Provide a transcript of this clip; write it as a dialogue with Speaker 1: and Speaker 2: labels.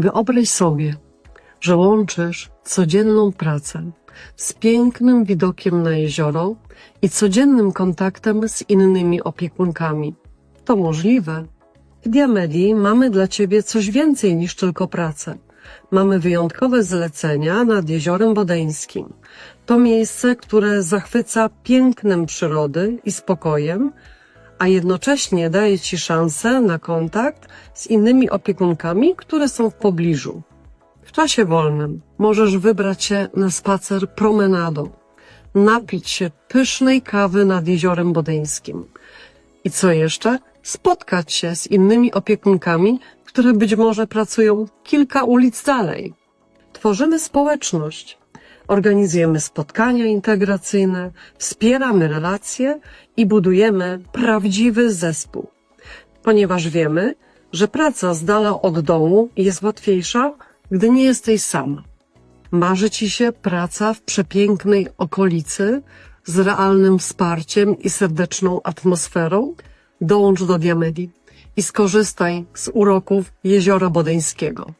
Speaker 1: Wyobraź sobie, że łączysz codzienną pracę z pięknym widokiem na jezioro i codziennym kontaktem z innymi opiekunkami. To możliwe. W Diamedii mamy dla Ciebie coś więcej niż tylko pracę. Mamy wyjątkowe zlecenia nad Jeziorem Bodeńskim. To miejsce, które zachwyca pięknem przyrody i spokojem, a jednocześnie daje Ci szansę na kontakt z innymi opiekunkami, które są w pobliżu. W czasie wolnym możesz wybrać się na spacer promenadą, napić się pysznej kawy nad Jeziorem Bodeńskim. I co jeszcze? Spotkać się z innymi opiekunkami, które być może pracują kilka ulic dalej. Tworzymy społeczność, organizujemy spotkania integracyjne, wspieramy relacje i budujemy prawdziwy zespół. Ponieważ wiemy, że praca z dala od domu jest łatwiejsza, gdy nie jesteś sam. Marzy ci się praca w przepięknej okolicy z realnym wsparciem i serdeczną atmosferą? Dołącz do Diamedii i skorzystaj z uroków Jeziora Bodeńskiego.